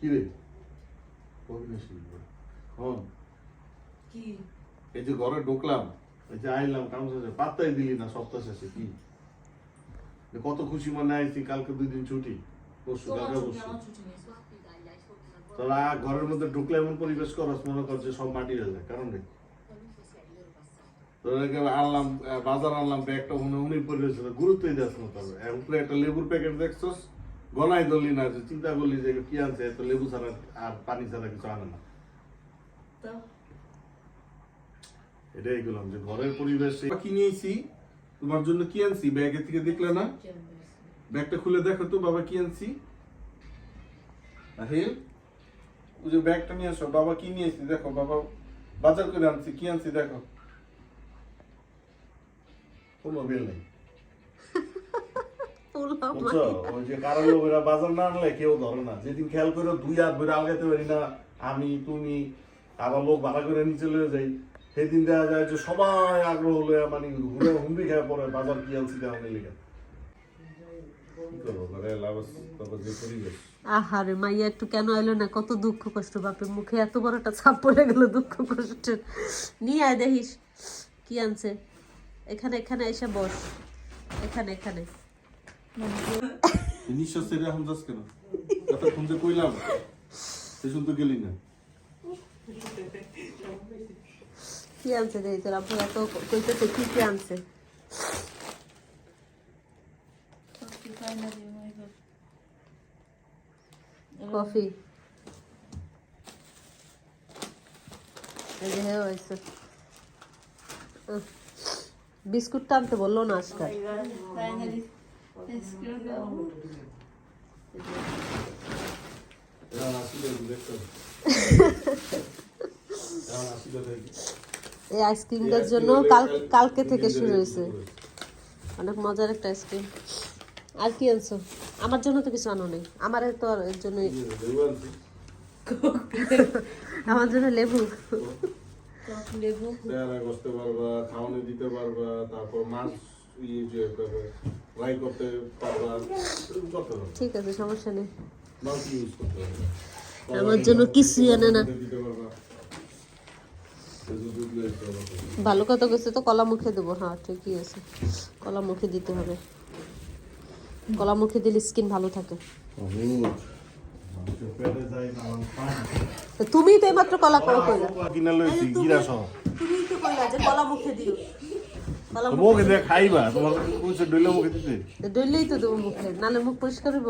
কি রে? হন কি? এই যে ঘরে ঢুকলাম এই যে আইলাম কাম শেষে পাত্তাই দিলি না সপ্তাহ শেষে কি? কত খুশি মনে আইছি কালকে দুই দিন ছুটি। পরশু কালকে পরশু। তোরা ঘরের মধ্যে ঢুকলে এমন পরিবেশ করস মনে করছে সব মাটি হয়ে কারণ তোরা আনলাম বাজার আনলাম ব্যাগটা মনে উনি পরিবেশ গুরুত্বই দেস না তবে উপরে একটা লেবুর প্যাকেট দেখছস? গনাই ধরলি না যে চিন্তা করলি যে কি আনছে এত লেবু ছাড়া আর পানি ছাড়া কিছু আনে না। তো? এটাই গেলাম যে ঘরের পরিবেশ কি নিয়েছি তোমার জন্য কি আনছি? ব্যাগে থেকে দেখলে না? ব্যাগটা খুলে দেখো তো বাবা কি আনছি? আহিল ওই যে ব্যাগটা নিয়ে আসো বাবা কি নিয়েছি দেখো বাবা বাজার করে আনছি কি আনছি দেখো। কোনো বিল নেই। বুঝছ? ওই যে কারণ লোকেরা বাজার না আনলে কেউ ধরে না। যেদিন খেয়াল করে দুই হাত ধরে আলগাতে পারি না আমি তুমি আবার লোক ভাড়া করে নিয়ে চলে যাই। সেদিন দেখা যায় যে সবাই আগ্রহ হলে মানে ঘুরে হুমড়ি খেয়ে পড়ে বাজার কি আনছি দেওয়া আহারে মাইয়া একটু কেন এলো না? কত দুঃখ কষ্ট বাপের মুখে এত বড় একটা ছাপ পড়ে গেল দুঃখ কষ্টের। নিয়ে আয় দেখিস কি আনছে? এখানে এখানে এসে বস। এখানে এখানে। নিঃশ্বাস ছেড়ে এখন যাস কেন? এতক্ষণ যে কইলাম সে শুনতে গেলি না। কি আনছে দেখি তোর আপু এত কইতেছে কি কি আনছে? কফি বিস্কুটটা আনতে বলল না আজকাল এই আইসক্রিমটার জন্য কাল কালকে থেকে শুরু হয়েছে। অনেক মজার একটা আইসক্রিম আর কি আনছো? আমার জন্য তো কিছু আনো নেই। আমার তো আর এর জন্য আমার জন্য লেবু। লেবু। দিতে পারবা তারপর মাছ ইয়ে যে ফ্রাই করতে পারবা এরকম করতে পারবা ঠিক আছে সমস্যা নেই। মাল্টি ইউজ করতে পারবা আমার জন্য কিছুই আনে না। ভালো কথা কইছে তো কলা মুখে দেবো। হ্যাঁ ঠিকই আছে। কলা মুখে দিতে হবে। কলা মুখে দিলে স্কিন ভালো থাকে। পান। তো এইমাত্র কলা করো কইলা। তুমিই তো কইলা যে কলা মুখে দিও। কলা মুখে দিয়ে খাইবা তোমার কইছে ডইলে মুখে দিতে। ডইলেই তো দেবো মুখে। নালে মুখ পরিষ্কার হইব?